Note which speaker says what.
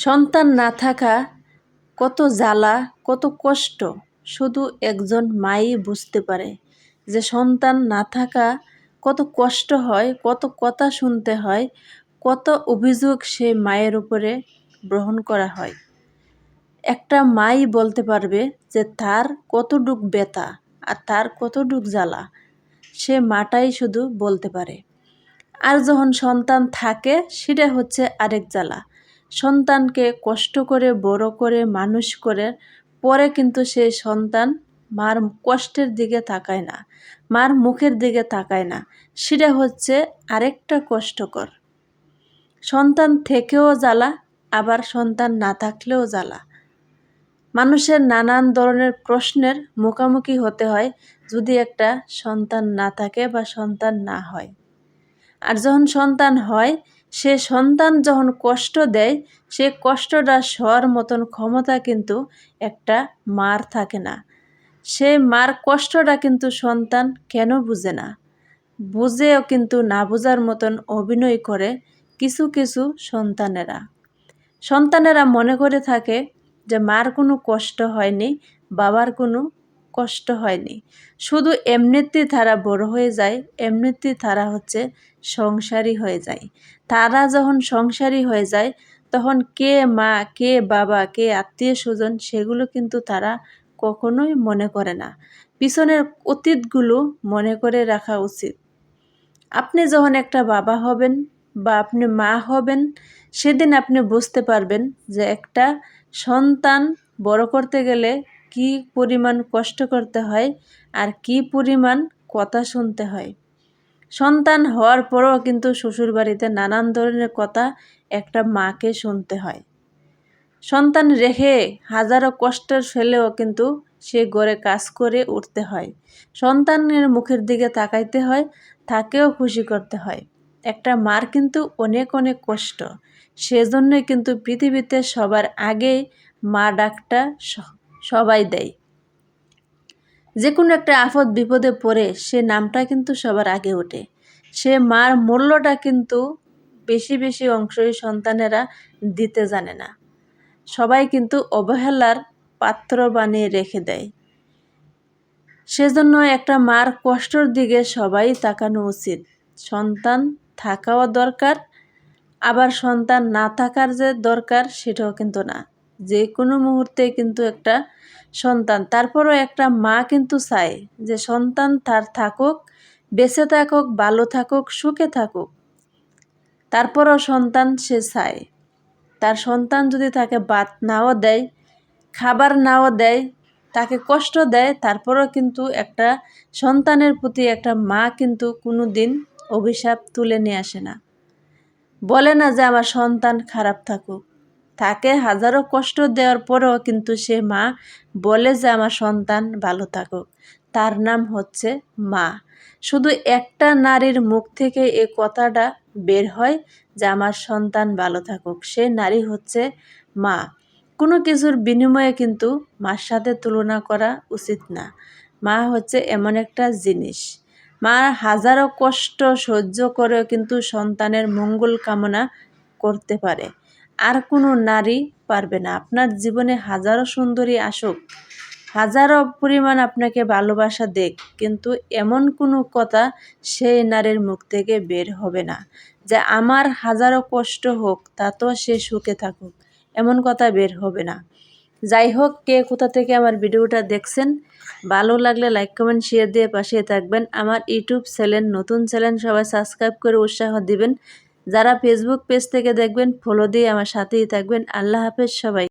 Speaker 1: সন্তান না থাকা কত জ্বালা, কত কষ্ট, শুধু একজন মাই বুঝতে পারে যে সন্তান না থাকা কত কষ্ট হয়, কত কথা শুনতে হয়, কত অভিযোগ সে মায়ের উপরে গ্রহণ করা হয়। একটা মাই বলতে পারবে যে তার কতটুক ব্যথা আর তার কতটুক জ্বালা, সে মাটাই শুধু বলতে পারে। আর যখন সন্তান থাকে, সেটা হচ্ছে আরেক জ্বালা। সন্তানকে কষ্ট করে, বড় করে, মানুষ করে, পরে কিন্তু সেই সন্তান মার কষ্টের দিকে তাকায় না, মার মুখের দিকে তাকায় না। সেটা হচ্ছে আরেকটা কষ্টকর। সন্তান থেকেও জ্বালা, আবার সন্তান না থাকলেও জ্বালা। মানুষের নানান ধরনের প্রশ্নের মুখোমুখি হতে হয় যদি একটা সন্তান না থাকে বা সন্তান না হয়। আর যখন সন্তান হয় সে সন্তান যখন কষ্ট দেয়, সে কষ্টটা সর মতন ক্ষমতা কিন্তু একটা মার থাকে না। সে মার কষ্টটা কিন্তু সন্তান কেন বুঝে না? বুঝেও কিন্তু না বোঝার মতন অভিনয় করে কিছু কিছু সন্তানেরা। সন্তানেরা মনে করে থাকে যে মার কোনো কষ্ট হয়নি, বাবার কোনো কষ্ট হয়নি। শুধু এমনিতেই তারা বড় হয়ে যায়, এমনিতেই তারা হচ্ছে সংসারী হয়ে যায়। তারা যখন সংসারী হয়ে যায়, তখন কে মা, কে বাবা, কে আত্মীয় স্বজন সেগুলো কিন্তু তারা কখনোই মনে করে না। পিছনের অতীতগুলো মনে করে রাখা উচিত। আপনি যখন একটা বাবা হবেন বা আপনি মা হবেন, সেদিন আপনি বুঝতে পারবেন যে একটা সন্তান বড় করতে গেলে কি পরিমাণ কষ্ট করতে হয় আর কি পরিমাণ কথা শুনতে হয়। সন্তান হওয়ার পরও কিন্তু শ্বশুরবাড়িতে নানান ধরনের কথা একটা মাকে শুনতে হয়। সন্তান রেখে হাজারো কষ্টের ফেলেও কিন্তু সে গড়ে কাজ করে উঠতে হয়। সন্তানের মুখের দিকে তাকাইতে হয়, তাকেও খুশি করতে হয়। একটা মার কিন্তু অনেক অনেক কষ্ট। সেজন্যই কিন্তু পৃথিবীতে সবার আগে মা ডাকটা সবাই দেয়। যে কোনো একটা আফদ বিপদে পড়ে সে নামটা কিন্তু সবার আগে ওঠে। সে মার মূল্যটা কিন্তু বেশি বেশি অংশই সন্তানেরা দিতে জানে না। সবাই কিন্তু অবহেলার পাত্র বানিয়ে রেখে দেয়। সেজন্য একটা মার কষ্টর দিকে সবাই তাকানো উচিত। সন্তান থাকাও দরকার, আবার সন্তান না থাকার যে দরকার, সেটাও কিন্তু না। যে কোনো মুহূর্তে কিন্তু একটা সন্তান। তারপরও একটা মা কিন্তু চায় যে সন্তান তার থাকুক, বেঁচে থাকুক, ভালো থাকুক, সুখে থাকুক। তারপরও সন্তান সে চায়। তার সন্তান যদি তাকে বাত নাও দেয়, খাবার নাও দেয়, তাকে কষ্ট দেয়, তারপরও কিন্তু একটা সন্তানের প্রতি একটা মা কিন্তু কোনো দিন অভিশাপ তুলে নিয়ে আসে না। বলে না যে আমার সন্তান খারাপ থাকুক। তাকে হাজারো কষ্ট দেওয়ার পরেও কিন্তু সে মা বলে যে আমার সন্তান ভালো থাকুক। তার নাম হচ্ছে মা। শুধু একটা নারীর মুখ থেকে এ কথাটা বের হয় যে আমার সন্তান ভালো থাকুক। সে নারী হচ্ছে মা। কোনো কিছুর বিনিময়ে কিন্তু মার সাথে তুলনা করা উচিত না। মা হচ্ছে এমন একটা জিনিস। মা হাজারো কষ্ট সহ্য করেও কিন্তু সন্তানের মঙ্গল কামনা করতে পারে। আর কোনো নারী পারবে না। আপনার জীবনে হাজারো সুন্দরী আসুক, হাজারো পরিমাণ আপনাকে ভালোবাসা দেখ, কিন্তু এমন কোনো কথা সেই নারীর মুখ থেকে বের হবে না যে, আমার হাজারো কষ্ট হোক, তা তো সে সুখে থাকুক। এমন কথা বের হবে না। যাই হোক, কে কোথা থেকে আমার ভিডিওটা দেখছেন, ভালো লাগলে লাইক কমেন্ট শেয়ার দিয়ে পাশে থাকবেন। আমার ইউটিউব চ্যানেল, নতুন চ্যানেল সবাই সাবস্ক্রাইব করে উৎসাহ দিবেন। যারা ফেসবুক পেজ থেকে দেখবেন ফলো দিয়ে আমার সাথেই থাকবেন। আল্লাহ হাফেজ সবাই।